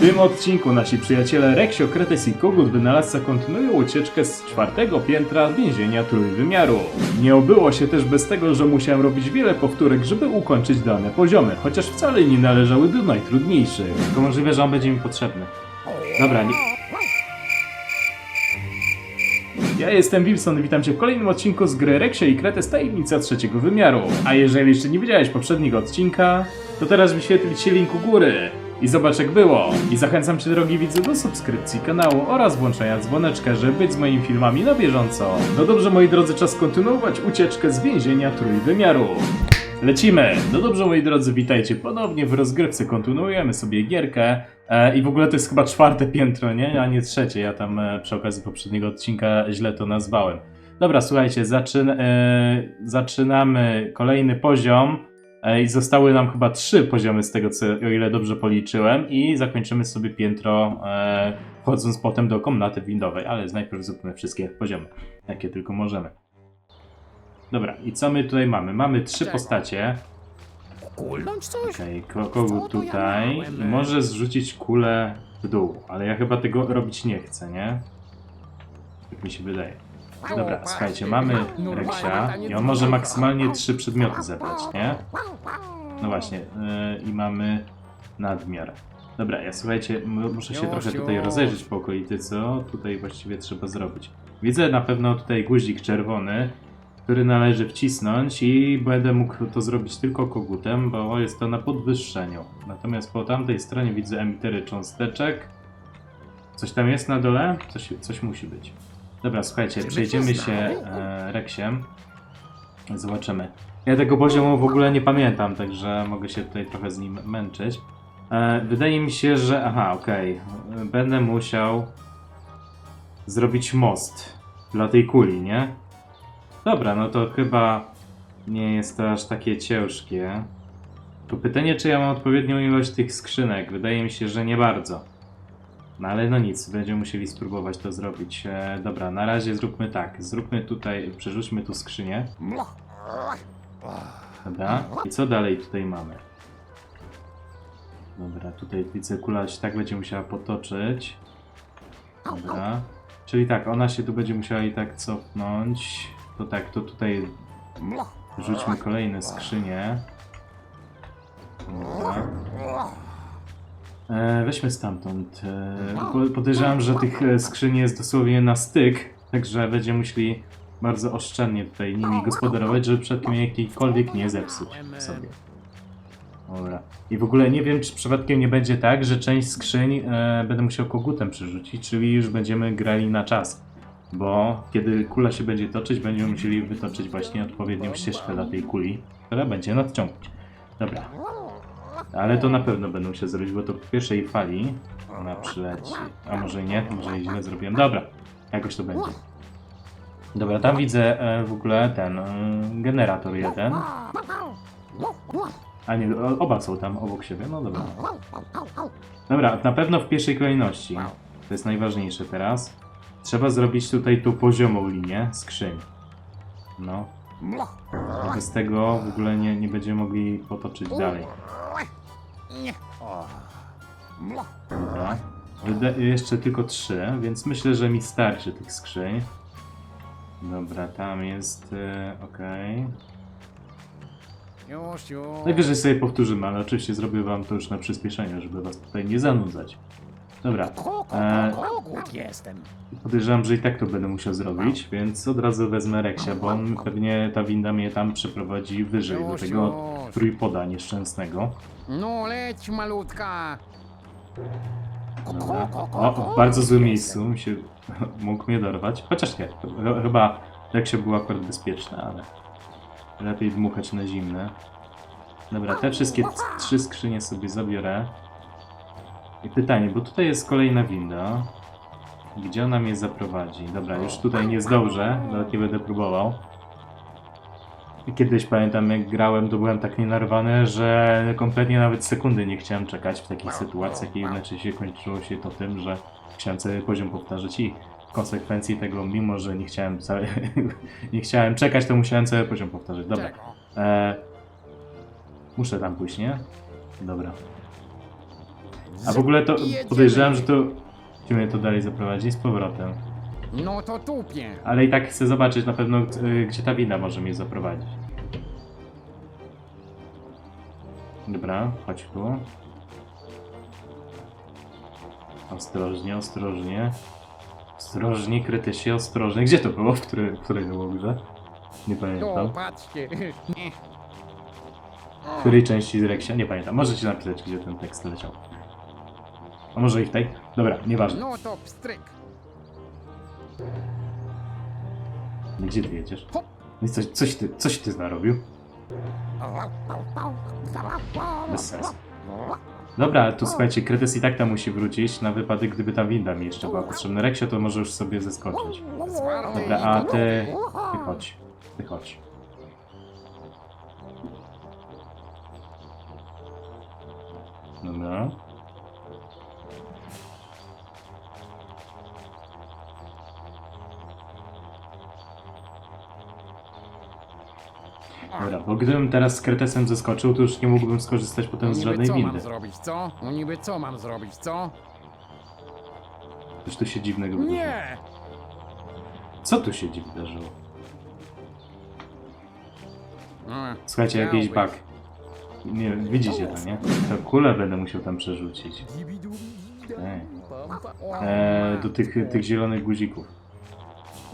tym odcinku nasi przyjaciele Reksio, Kretes i Kogut Wynalazca kontynuują ucieczkę z czwartego piętra więzienia trójwymiaru. Nie obyło się też bez tego, że musiałem robić wiele powtórek, żeby ukończyć dane poziomy, chociaż wcale nie należały do najtrudniejszych. Tylko możliwe, że on będzie mi potrzebny. Dobra, nie... Ja jestem Wilson, witam Cię w kolejnym odcinku z gry Reksia i Kretes Tajemnica Trzeciego Wymiaru. A jeżeli jeszcze nie widziałeś poprzedniego odcinka, to teraz wyświetli Ci link u góry i zobacz jak było. I zachęcam Cię drogi widzu do subskrypcji kanału oraz włączenia dzwoneczka, żeby być z moimi filmami na bieżąco. No dobrze moi drodzy, czas kontynuować ucieczkę z więzienia Trójwymiaru. Lecimy! No dobrze, moi drodzy, witajcie ponownie w rozgrywce. Kontynuujemy sobie gierkę. E, I w ogóle to jest chyba czwarte piętro, nie? A nie trzecie. Ja tam e, przy okazji poprzedniego odcinka źle to nazwałem. Dobra, słuchajcie, zaczyn e, zaczynamy kolejny poziom. E, I zostały nam chyba trzy poziomy z tego, co, o ile dobrze policzyłem. I zakończymy sobie piętro, e, wchodząc potem do komnaty windowej. Ale najpierw zróbmy wszystkie poziomy, jakie tylko możemy. Dobra, i co my tutaj mamy? Mamy trzy Czego? postacie. Kulnąć coś? Okej, to ja tutaj. I może zrzucić kulę w dół, ale ja chyba tego robić nie chcę, nie? Tak mi się wydaje. Dobra, słuchajcie, mamy Reksia i on może maksymalnie trzy przedmioty zebrać, nie? No właśnie, yy, i mamy nadmiar. Dobra, ja słuchajcie, muszę się trochę tutaj rozejrzeć po okolicy, co tutaj właściwie trzeba zrobić. Widzę na pewno tutaj guzik czerwony, który należy wcisnąć i będę mógł to zrobić tylko kogutem, bo jest to na podwyższeniu. Natomiast po tamtej stronie widzę emitery cząsteczek. Coś tam jest na dole? Coś, coś musi być. Dobra, słuchajcie, przejdziemy się e, Reksiem. Zobaczymy. Ja tego poziomu w ogóle nie pamiętam, także mogę się tutaj trochę z nim męczyć. E, wydaje mi się, że... Aha, okej. E, Będę musiał zrobić most dla tej kuli, nie? Dobra, no to chyba nie jest to aż takie ciężkie. Tylko pytanie, czy ja mam odpowiednią ilość tych skrzynek. Wydaje mi się, że nie bardzo. No ale no nic, będziemy musieli spróbować to zrobić. E, dobra, na razie zróbmy tak. Zróbmy tutaj, przerzućmy tu skrzynię. Dobra. I co dalej tutaj mamy? Dobra, tutaj widzę kula się tak będzie musiała potoczyć. Dobra. Czyli tak, ona się tu będzie musiała i tak cofnąć. To tak, to tutaj rzućmy kolejne skrzynie. Dobra. E, weźmy stamtąd. E, po- podejrzewam, że tych e, skrzyni jest dosłownie na styk, także będziemy musieli bardzo oszczędnie tutaj nimi gospodarować, żeby przypadkiem jakiejkolwiek nie zepsuć sobie. Dobra. I w ogóle nie wiem, czy przypadkiem nie będzie tak, że część skrzyń e, będę musiał kogutem przerzucić, czyli już będziemy grali na czas. Bo kiedy kula się będzie toczyć, będziemy musieli wytoczyć właśnie odpowiednią ścieżkę dla tej kuli, która będzie nadciągać. Dobra. Ale to na pewno będą się zrobić, bo to w pierwszej fali ona przyleci. A może nie, może źle zrobiłem. Dobra, jakoś to będzie. Dobra, tam widzę e, w ogóle ten e, generator jeden. A nie, oba są tam obok siebie, no dobra. Dobra, na pewno w pierwszej kolejności. To jest najważniejsze teraz. Trzeba zrobić tutaj tą poziomą linię skrzyń. No. Bez tego w ogóle nie, nie będziemy mogli potoczyć dalej. Dobra. Wyda- jeszcze tylko trzy, więc myślę, że mi starczy tych skrzyń. Dobra, tam jest. E, Okej. Już, już. Najwyżej sobie powtórzymy, ale oczywiście zrobię wam to już na przyspieszenie, żeby was tutaj nie zanudzać. Dobra, e, Kogut jestem. podejrzewam, że i tak to będę musiał zrobić, więc od razu wezmę Reksia, bo on pewnie ta winda mnie tam przeprowadzi wyżej do tego trójpoda nieszczęsnego. No leć malutka. Dobra. O, w bardzo złym miejscu mi się mógł mnie dorwać. Chociaż nie, ch- chyba Reksio był akurat bezpieczny, ale lepiej dmuchać na zimne. Dobra, te wszystkie t- trzy skrzynie sobie zabiorę. I pytanie, bo tutaj jest kolejna winda. Gdzie ona mnie zaprowadzi? Dobra, już tutaj nie zdążę, nawet nie będę próbował. Kiedyś pamiętam, jak grałem, to byłem tak nienarwany, że kompletnie nawet sekundy nie chciałem czekać w takich sytuacjach i jednocześnie kończyło się to tym, że chciałem cały poziom powtarzać i w konsekwencji tego, mimo że nie chciałem cały, nie chciałem czekać, to musiałem cały poziom powtarzać. Dobra. E, muszę tam pójść, nie? Dobra. A w ogóle to podejrzewam, że to... Gdzie mnie to dalej zaprowadzi? Z powrotem. No to tupie. Ale i tak chcę zobaczyć na pewno, y, gdzie ta winda może mnie zaprowadzić. Dobra, chodź tu. Ostrożnie, ostrożnie. Ostrożnie, kryty się, ostrożnie. Gdzie to było? W której, w której to było grze? Nie No, pamiętam. patrzcie. Nie. W której części z Reksia? Nie pamiętam. Możecie napisać, gdzie ten tekst leciał. A może i w tej? Dobra, nieważne. No to pstryk. Gdzie ty jedziesz? No i coś, coś ty, coś ty narobił? Bez sensu. Dobra, tu słuchajcie, Kretes i tak tam musi wrócić na wypadek, gdyby ta winda mi jeszcze była potrzebna. Reksio to może już sobie zeskoczyć. Dobra, a ty... Ty chodź. Ty chodź. Dobra. Dobra, bo gdybym teraz z Kretesem zeskoczył, to już nie mógłbym skorzystać potem z Niby żadnej co mam windy. zrobić, co? No niby co mam zrobić, co? Coś tu się dziwnego wydarzyło. Nie! Co tu się dziwnego wydarzyło? Mm, Słuchajcie, jakiś bug. Nie widzicie to, nie? To kulę będę musiał tam przerzucić. Ej. Eee, do tych, tych zielonych guzików.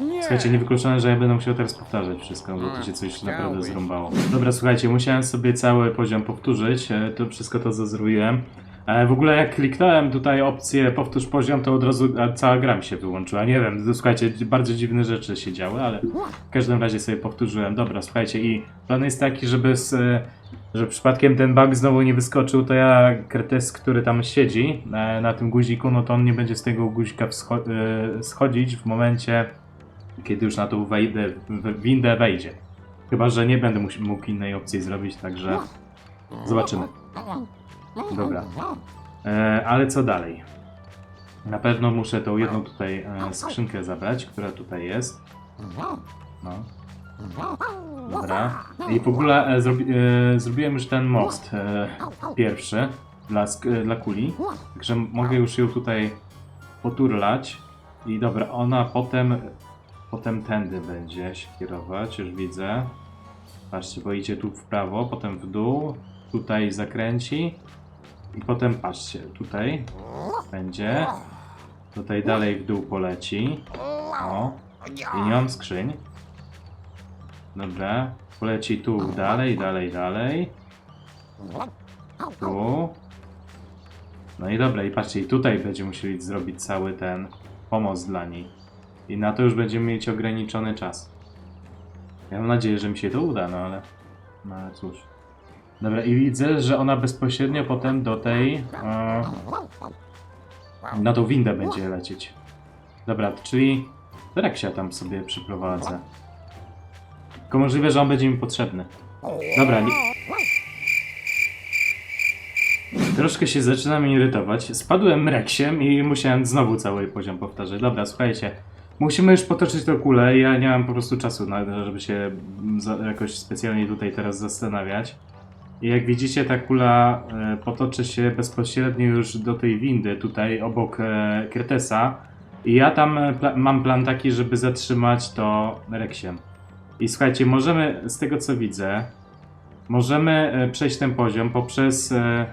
Nie! Słuchajcie, niewykluczone, że ja będę musiał teraz powtarzać wszystko, bo to się coś naprawdę Chciałbyś. zrąbało. Dobra, słuchajcie, musiałem sobie cały poziom powtórzyć, e, to wszystko to co zrobiłem. E, W ogóle jak kliknąłem tutaj opcję powtórz poziom, to od razu e, cała gra mi się wyłączyła. Nie wiem, to, słuchajcie, bardzo dziwne rzeczy się działy, ale w każdym razie sobie powtórzyłem. Dobra, słuchajcie, i plan jest taki, żeby z, e, że przypadkiem ten bug znowu nie wyskoczył, to ja, Kretes, który tam siedzi e, na tym guziku, no to on nie będzie z tego guzika wscho- e, schodzić w momencie, kiedy już na tą wejdę, w windę wejdzie. Chyba, że nie będę mógł innej opcji zrobić, także zobaczymy. Dobra. E, ale co dalej? Na pewno muszę tą jedną tutaj e, skrzynkę zabrać, która tutaj jest. No. Dobra. I w ogóle e, zrobi, e, zrobiłem już ten most e, pierwszy dla, e, dla kuli. Także mogę już ją tutaj poturlać. I dobra, ona potem, potem tędy będzie się kierować, już widzę. Patrzcie, bo idzie tu w prawo, potem w dół, tutaj zakręci. I potem patrzcie, tutaj będzie. Tutaj dalej w dół poleci. O, i nie mam skrzyń. Dobra, poleci tu dalej, dalej, dalej. Tu. No i dobra, i patrzcie, i tutaj będziemy musieli zrobić cały ten pomost dla niej. I na to już będziemy mieć ograniczony czas. Ja mam nadzieję, że mi się to uda, no ale... No ale cóż. Dobra, i widzę, że ona bezpośrednio potem do tej... E, na tą windę będzie lecieć. Dobra, czyli... Reksia tam sobie przyprowadzę. Tylko możliwe, że on będzie mi potrzebny. Dobra, nie... Troszkę się zaczynam irytować. Spadłem reksiem i musiałem znowu cały poziom powtarzać. Dobra, słuchajcie. Musimy już potoczyć tę kulę. Ja nie mam po prostu czasu, na, żeby się za, jakoś specjalnie tutaj teraz zastanawiać. I jak widzicie, ta kula e, potoczy się bezpośrednio już do tej windy tutaj obok e, Kretesa. I ja tam e, pla mam plan taki, żeby zatrzymać to reksiem. I słuchajcie, możemy, z tego co widzę, możemy e, przejść ten poziom poprzez. E,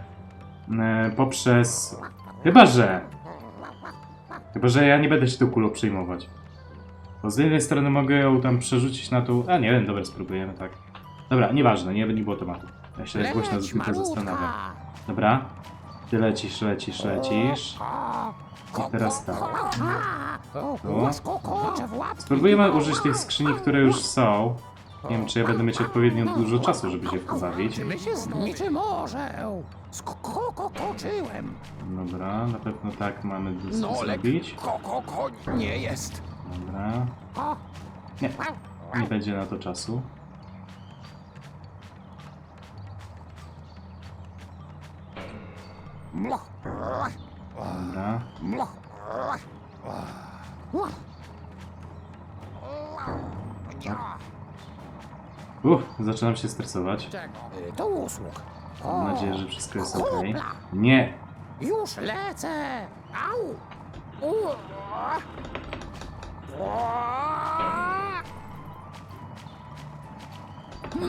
e, poprzez. Chyba że. Chyba, że ja nie będę się tą kulą przejmować. Bo z jednej strony mogę ją tam przerzucić na tą. A nie wiem, dobra, spróbujemy tak. Dobra, nieważne, nie, nie było tematu. Ja się tak głośno tylko zastanawiam. Dobra. Ty lecisz, lecisz, lecisz. I teraz tak. Tu. Spróbujemy użyć tych skrzyni, które już są. Nie wiem, czy ja będę mieć odpowiednio dużo czasu, żeby się w to bawić. Czy my się? Czy może? Skokoczyłem. Dobra, na pewno tak mamy do- Nolek, zrobić. nie jest. Dobra. Nie, nie będzie na to czasu. Dobra. Uff, zaczynam się stresować. Y, To usług. Mam nadzieję, że wszystko jest ok. Nie! Już lecę! Au! O!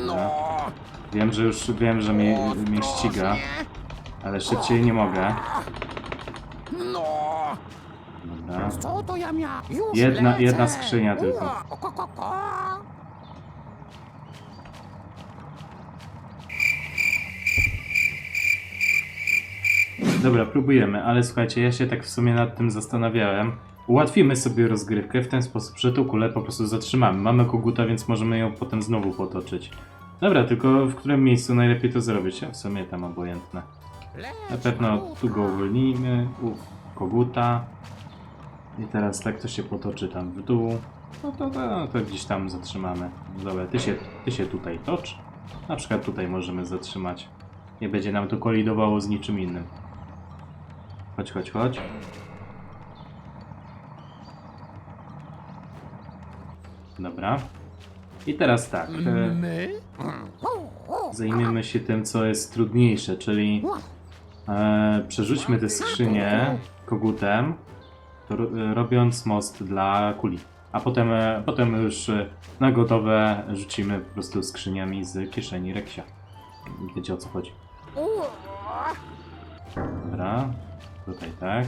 No! Wiem, że już wiem, że mnie, mnie ściga, ale szybciej nie mogę. No! Dobra. Co to ja miałem? Już Jedna- jedna skrzynia tylko. O, ko, ko, ko. Dobra, próbujemy, ale słuchajcie, ja się tak w sumie nad tym zastanawiałem. Ułatwimy sobie rozgrywkę w ten sposób, że tą kulę po prostu zatrzymamy. Mamy koguta, więc możemy ją potem znowu potoczyć. Dobra, tylko w którym miejscu najlepiej to zrobić? A w sumie tam obojętne. Na pewno tu go uwolnimy, u koguta. I teraz tak to się potoczy tam w dół. No to, to, to gdzieś tam zatrzymamy. Dobra, ty się, ty się tutaj tocz. Na przykład tutaj możemy zatrzymać. Nie będzie nam to kolidowało z niczym innym. Chodź, chodź, chodź. Dobra. I teraz tak. E, My? zajmiemy się tym, co jest trudniejsze, czyli e, przerzućmy te skrzynie kogutem, to, e, robiąc most dla kuli. A potem, e, potem już e, na gotowe rzucimy po prostu skrzyniami z kieszeni Reksia. Wiecie o co chodzi. Dobra, tutaj tak.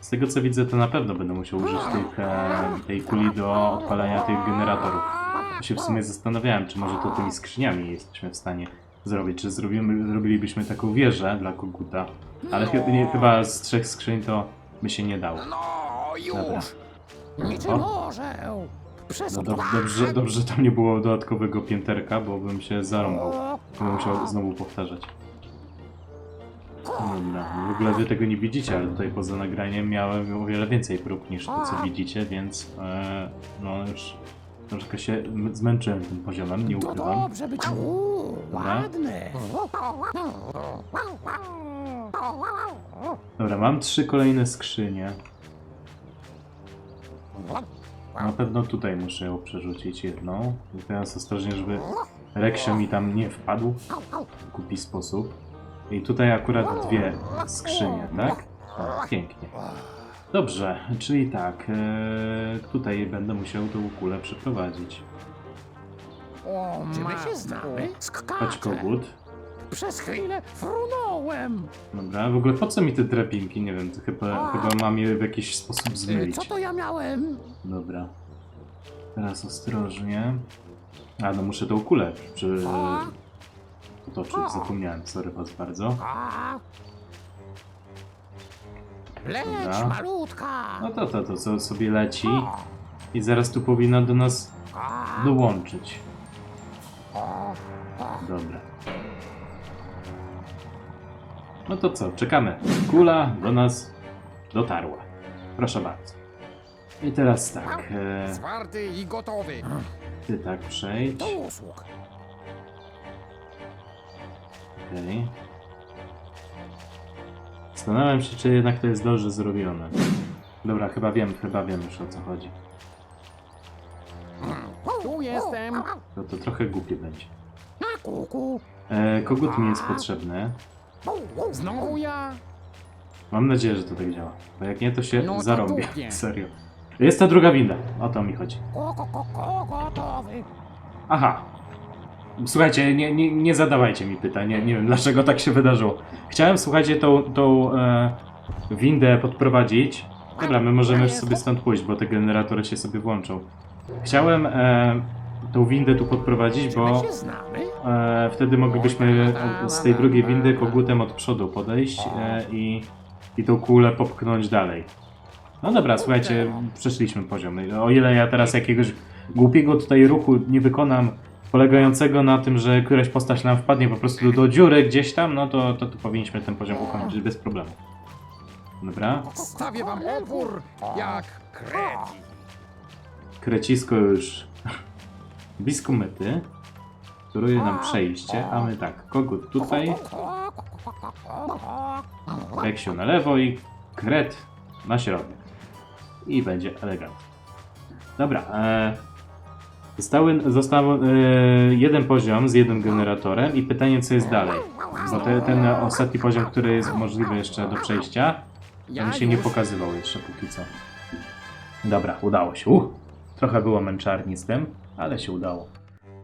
Z tego co widzę, to na pewno będę musiał użyć tych, e, tej kuli do odpalania tych generatorów. Ja się w sumie zastanawiałem, czy może to tymi skrzyniami jesteśmy w stanie zrobić, czy zrobimy, zrobilibyśmy taką wieżę dla koguta. Ale chy- nie, chyba z trzech skrzyń to by się nie dało. No, Dobra. O. No dob- dobrze, dobrze, że tam nie było dodatkowego pięterka, bo bym się zarąbał. Bym musiał znowu powtarzać. Dobra, w ogóle wy tego nie widzicie, ale tutaj poza nagraniem miałem o wiele więcej prób niż to, co widzicie, więc e, no już troszkę się zmęczyłem tym poziomem, nie To ukrywam. dobrze być Uuu, Dobra. ładny! Dobra, mam trzy kolejne skrzynie. Na pewno tutaj muszę ją przerzucić jedną. Teraz ostrożnie, żeby Reksio mi tam nie wpadł w głupi sposób. I tutaj akurat dwie skrzynie, tak? O, pięknie. Dobrze, czyli tak, e, tutaj będę musiał tą kulę przeprowadzić. O, Czy my się znamy? Chodź kogut. Przez chwilę frunąłem! Dobra, w ogóle po co mi te drabinki? Nie wiem, to chyba, chyba mam je w jakiś sposób zmylić. Co to ja miałem? Dobra. Teraz ostrożnie. A, no muszę tą kulę przy... potoczyć, zapomniałem, sorry was bardzo. A. Leć, Dobra. malutka! No to, to, to co sobie leci i zaraz tu powinna do nas dołączyć. Dobra. No to co, czekamy. Kula do nas dotarła. Proszę bardzo. I teraz tak, e, Zwarty i gotowy! ty tak przejdź. Do usług! Okej. Zastanawiam się, czy jednak to jest dobrze zrobione. Dobra, chyba wiem, chyba wiem już o co chodzi. Tu jestem! To, to trochę głupie będzie. E, kogut mi jest potrzebny. Znowu ja! Mam nadzieję, że to tak działa. Bo jak nie, to się No zarąbię. Serio. Jest ta druga winda. O to mi chodzi. Aha. Słuchajcie, nie, nie, nie zadawajcie mi pytań. Nie, nie wiem, dlaczego tak się wydarzyło. Chciałem, słuchajcie, tą, tą e, windę podprowadzić. Dobra, my możemy już sobie stąd pójść, bo te generatory się sobie włączą. Chciałem e, tą windę tu podprowadzić, bo e, wtedy moglibyśmy e, z tej drugiej windy kogutem od przodu podejść e, i, i tą kulę popchnąć dalej. No dobra, słuchajcie, przeszliśmy poziomy. O ile ja teraz jakiegoś głupiego tutaj ruchu nie wykonam, polegającego na tym, że któraś postać nam wpadnie po prostu do dziury gdzieś tam, no to, to tu powinniśmy ten poziom ukończyć bez problemu. Dobra, Stawię wam opór jak kreti! krecisko już blisko mety. Któruje nam przejście, a my tak, kogut tutaj, Reksiu na lewo i kret na środek. I będzie elegancko. Dobra, e, Zostały, został e, jeden poziom z jednym generatorem i pytanie, co jest dalej. Bo te, ten ostatni poziom, który jest możliwy jeszcze do przejścia, Ja on się nie pokazywał jeszcze póki co. Dobra, udało się. Uh, trochę było męczarni z tym, ale się udało.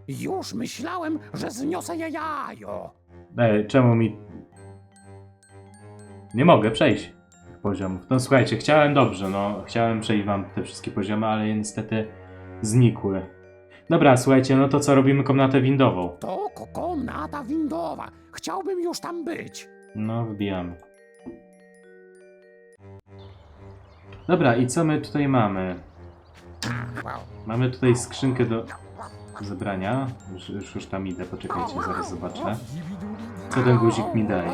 Już myślałem, że zniosę je jajo. E, czemu mi... Nie mogę przejść tych poziomów. No słuchajcie, chciałem dobrze, no. Chciałem przejść wam te wszystkie poziomy, ale niestety znikły. Dobra, słuchajcie, no to co, robimy komnatę windową? To ko- komnata windowa. Chciałbym już tam być. No, wbijamy. Dobra, i co my tutaj mamy? Mamy tutaj skrzynkę do zebrania. Już, już, już tam idę, poczekajcie, zaraz zobaczę. Co ten guzik mi daje?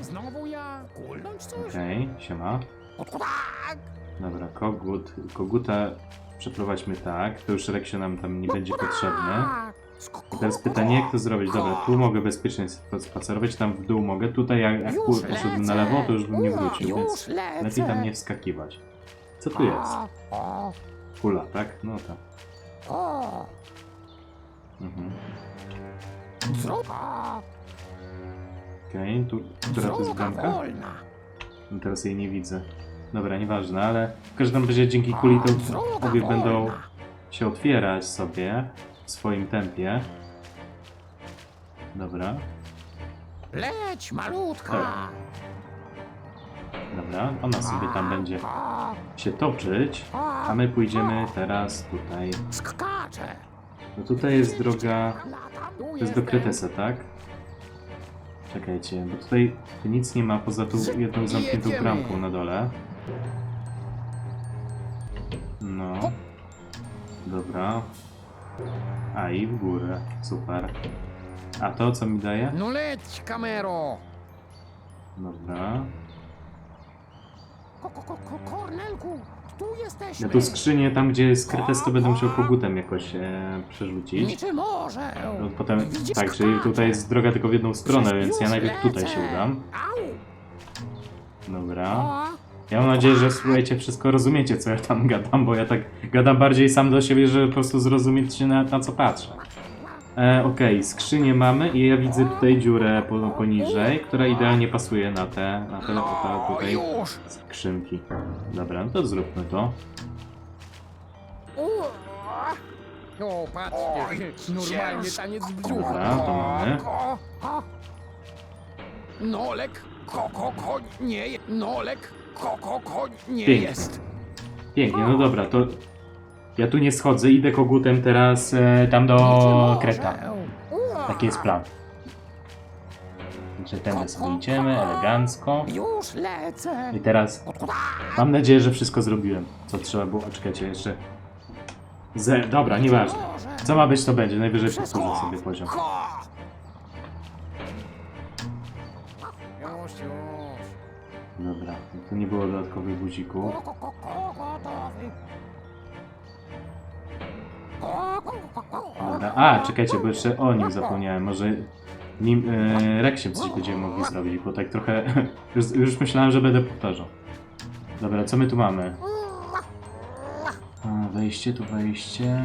Znowu ja. Kulnąć coś? Okej, siema. Dobra, kogut. Koguta przeprowadźmy tak. To już Reksio nam tam nie będzie potrzebny. I teraz pytanie, jak to zrobić? Dobra, tu mogę bezpiecznie sp- spacerować, tam w dół mogę. Tutaj jak, jak poszedłem na lewo, to już bym nie wrócił, więc lepiej tam nie wskakiwać. Co tu jest? Kula, tak? No tak. Mhm. Okej, tu, która to jest bramka? No Teraz jej nie widzę. Dobra, nieważne, ale w każdym razie dzięki kuli to obie będą się otwierać sobie w swoim tempie. Dobra, Leć, malutka. Tak. dobra, ona sobie tam będzie się toczyć, a my pójdziemy teraz tutaj. Skacze. No tutaj jest droga, to jest do Kretesa, tak? Czekajcie, bo tutaj nic nie ma poza tą jedną zamkniętą bramką na dole. No. Dobra. A i w górę. Super. A to co mi daje? No leć, kamero. Dobra. Ko, ko, ko, ko, Kornelku, tu jesteśmy. Ja tu skrzynię tam, gdzie jest Kretes, to będę musiał kogutem jakoś e, przerzucić. Niczym może. No, potem, tak, czyli tutaj jest droga tylko w jedną stronę, więc ja najpierw tutaj się udam. Au. Dobra. O, Ja mam nadzieję, że słuchajcie, wszystko rozumiecie, co ja tam gadam, bo ja tak gadam bardziej sam do siebie, żeby po prostu zrozumieć, na, na co patrzę. E, Okej, skrzynię mamy i ja widzę tutaj dziurę po, poniżej, która idealnie pasuje na te, na te, te tutaj skrzynki. Dobra, no to zróbmy to. O, patrzcie, normalnie taniec brzucha. Dobra, to mamy. Ko, ko. Nolek, koko, koń, nie, je- koko, koń, nie Pięknie. jest. Pięknie, no dobra, to ja tu nie schodzę, idę kogutem teraz e, tam do Kreta. Taki jest plan. Także tędy sobie idziemy, elegancko. Już lecę. I teraz mam nadzieję, że wszystko zrobiłem, co trzeba było. A czekajcie, jeszcze... Ze... Dobra, nieważne. Co ma być, to będzie. Najwyżej powtórzę sobie poziom. Ko. Dobra, to nie było dodatkowych guzików. Dobra. A, czekajcie, bo jeszcze o nim zapomniałem. Może nim e, Reksiem coś będziemy mogli zrobić, bo tak trochę... już, już myślałem, że będę powtarzał. Dobra, co my tu mamy? A, wejście, tu wejście.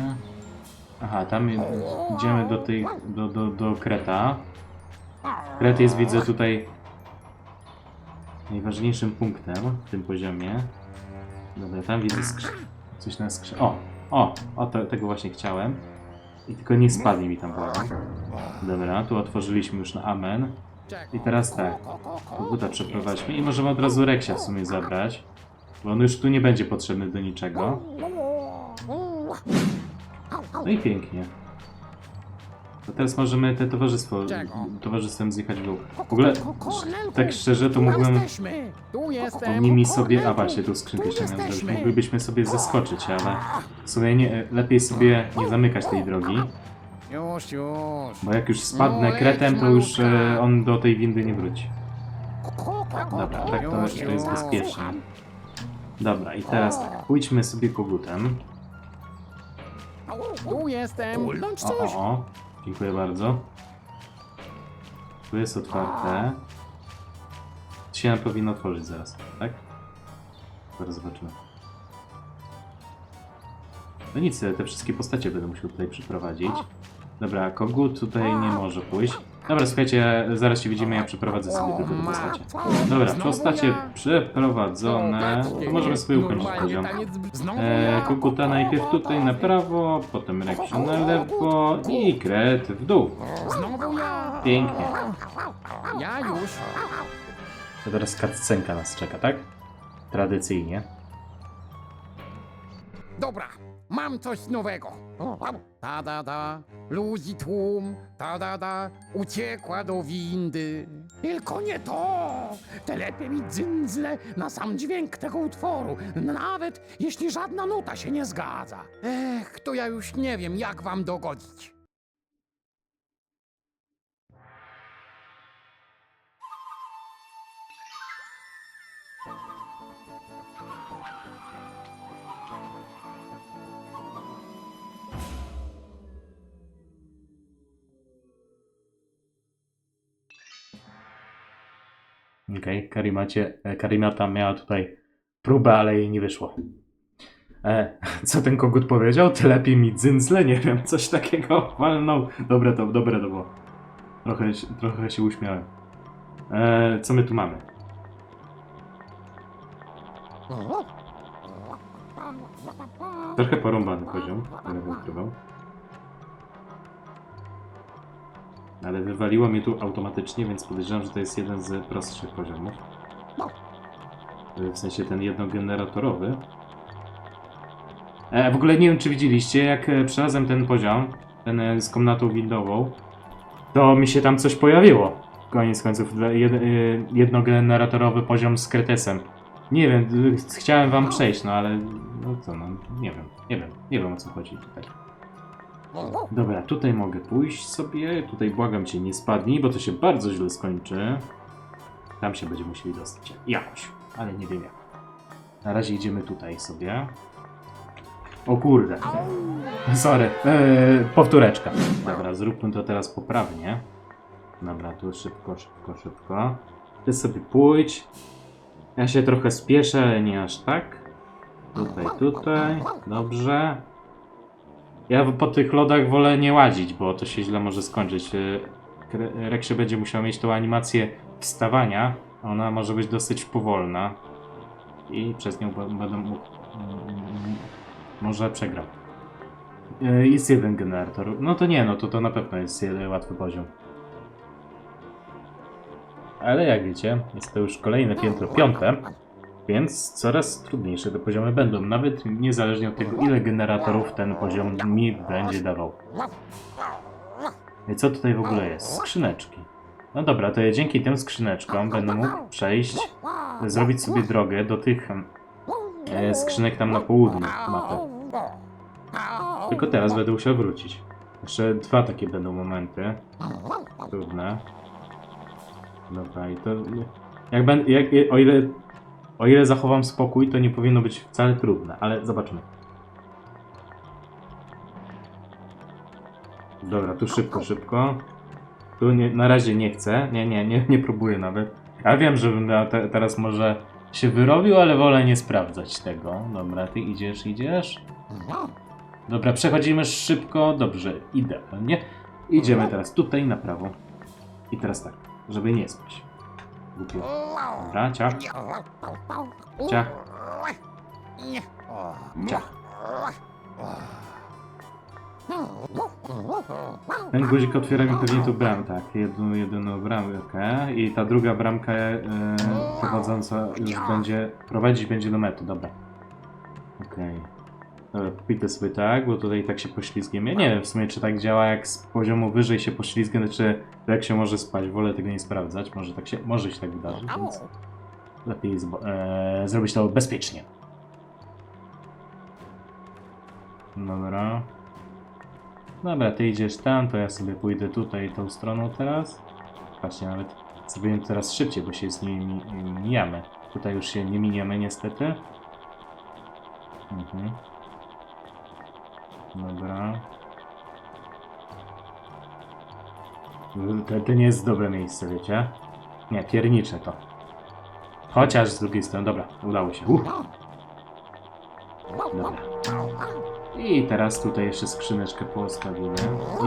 Aha, tam idziemy do tej, do, do, do Kreta. Kret jest, widzę, tutaj najważniejszym punktem w tym poziomie. Dobra, tam widzę coś na skrzy... O! O! O, to, tego właśnie chciałem. I tylko nie spadli mi tam błagam. Dobra, tu otworzyliśmy już na amen. I teraz tak. Koguta przeprowadźmy i możemy od razu Reksia w sumie zabrać. Bo on już tu nie będzie potrzebny do niczego. No i pięknie. To teraz możemy te towarzystwo, Czego? towarzystwem zjechać w dół. W ogóle, Kornelku, tak szczerze, to tu mógłbym jesteśmy. Tu jestem. nimi sobie... A właśnie, tu skrzynkę jeszcze miałem zrobić. Moglibyśmy sobie zeskoczyć, ale w sumie nie, lepiej sobie nie zamykać tej drogi. Już, już. Bo jak już spadnę kretem, to już e, on do tej windy nie wróci. Dobra, tak to jeszcze jest już. bezpiecznie. Dobra, i teraz tak, pójdźmy sobie kogutem. Tu jestem. Ulnąć O, o, o. Dziękuję bardzo. Tu jest otwarte. To się powinno otworzyć zaraz, tak? Zaraz zobaczymy. No nic, te wszystkie postacie będę musiał tutaj przyprowadzić. Dobra, kogut tutaj nie może pójść. Dobra, słuchajcie, zaraz się widzimy, ja przeprowadzę sobie tylko te postacie. Dobra, postacie przeprowadzone. To możemy sobie ukończyć poziom. E, Kukuta najpierw tutaj na prawo, potem Reksio na lewo i Kret w dół. Pięknie. Ja już. To teraz cutscenka nas czeka, tak? Tradycyjnie. Dobra, mam coś nowego. Ta da da, ludzi tłum, ta da da, uciekła do windy. Tylko nie to! Telepie mi dzyndzle na sam dźwięk tego utworu, nawet jeśli żadna nuta się nie zgadza. Ech, to ja już nie wiem, jak wam dogodzić. Okej, Karimacie, e, Karimata miała tutaj próbę, ale jej nie wyszło. E, co ten kogut powiedział? Ty lepiej mi dzyndzle? Nie wiem, coś takiego walnął. Dobre to, dobre to było. Trochę, się- trochę się uśmiałem. E, co my tu mamy? Trochę porąbany poziom, nie bym Ale wywaliło mnie tu automatycznie, więc podejrzewam, że to jest jeden z prostszych poziomów. W sensie ten jednogeneratorowy. E, w ogóle nie wiem, czy widzieliście, jak e, przelazłem ten poziom, ten e, z komnatą windową, to mi się tam coś pojawiło. Koniec końców, jed, e, jednogeneratorowy poziom z Kretesem. Nie wiem, chciałem wam przejść, no ale no co, no nie wiem, nie wiem, nie wiem o co chodzi tutaj. Dobra, tutaj mogę pójść sobie. Tutaj błagam cię, nie spadnij, bo to się bardzo źle skończy. Tam się będziemy musieli dostać. Jakoś, ale nie wiem jak. Na razie idziemy tutaj sobie. O kurde. Sorry. Eee, powtóreczka. Dobra, zróbmy to teraz poprawnie. Dobra, tu szybko, szybko, szybko. Ty sobie pójdź. Ja się trochę spieszę, ale nie aż tak. Tutaj, tutaj. Dobrze. Ja po tych lodach wolę nie łazić, bo to się źle może skończyć. Kre- Reksie będzie musiał mieć tą animację wstawania. Ona może być dosyć powolna. I przez nią będę mógł. Może przegram. Y, Jest jeden generator. No to nie, no to to na pewno jest łatwy poziom. Ale jak wiecie, jest to już kolejne piętro, piąte. Więc coraz trudniejsze te poziomy będą, nawet niezależnie od tego, ile generatorów ten poziom mi będzie dawał. I co tutaj w ogóle jest? Skrzyneczki. No dobra, to ja dzięki tym skrzyneczkom będę mógł przejść, zrobić sobie drogę do tych e, skrzynek tam na południu mapy. Tylko teraz będę musiał wrócić. Jeszcze dwa takie będą momenty. Trudne. Dobra, i to... Jak będę, jak, o ile o ile zachowam spokój, to nie powinno być wcale trudne, ale zobaczymy. Dobra, tu szybko, szybko. Tu nie, na razie nie chcę. Nie, nie, nie, nie próbuję nawet. Ja wiem, żebym ja te, teraz może się wyrobił, ale wolę nie sprawdzać tego. Dobra, ty idziesz, idziesz. Dobra, przechodzimy szybko. Dobrze, idealnie. Idziemy teraz tutaj na prawo. I teraz tak, żeby nie spać. Głupio. Dobra, ciach. Ciach. Ciach. Ten guzik otwiera mi pewnie tu bramę, tak, jedną, jedyną bramkę i ta druga bramka e, prowadząca już będzie, prowadzić będzie do mety, dobra. Okej. Dobra, pójdę sobie tak, bo tutaj tak się poślizgiem. Ja nie wiem w sumie, czy tak działa, jak z poziomu wyżej się poślizgę, czy jak się może spać. Wolę tego nie sprawdzać, może tak się, może się tak wydarzyć, więc lepiej e, zrobić to bezpiecznie. Dobra. Dobra, ty idziesz tam, to ja sobie pójdę tutaj tą stroną teraz. Patrzcie, nawet zrobiłem teraz szybciej, bo się z nimi mi- mijamy. Tutaj już się nie miniemy niestety. Mhm. Dobra. To, to nie jest dobre miejsce, wiecie? Nie, piernicze to. Chociaż z drugiej strony, dobra, udało się. Dobra. I teraz tutaj jeszcze skrzyneczkę postawimy.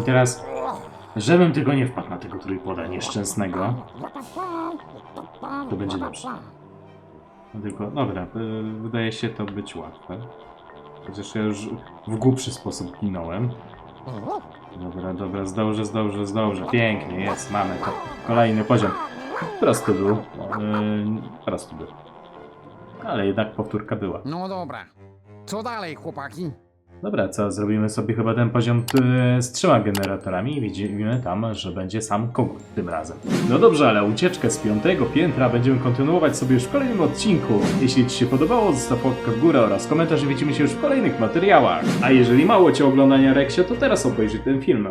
I teraz, żebym tylko nie wpadł na tego trójpoda nieszczęsnego. To będzie dobrze. Tylko, dobra, y, wydaje się to być łatwe. Chociaż ja już w głupszy sposób ginąłem. Dobra, dobra, zdążę, zdążę, zdążę. Pięknie, jest, mamy to. Kolejny poziom. Prosty był. Yy, prosty był. Ale jednak powtórka była. No dobra. Co dalej, chłopaki? Dobra, co? Zrobimy sobie chyba ten poziom y, z trzema generatorami i widzimy tam, że będzie sam kogut tym razem. No dobrze, ale ucieczkę z piątego piętra będziemy kontynuować sobie już w kolejnym odcinku. Jeśli Ci się podobało, zostaw łapkę w górę oraz komentarz i widzimy się już w kolejnych materiałach. A jeżeli mało Cię oglądania Reksia, to teraz obejrzyj ten film.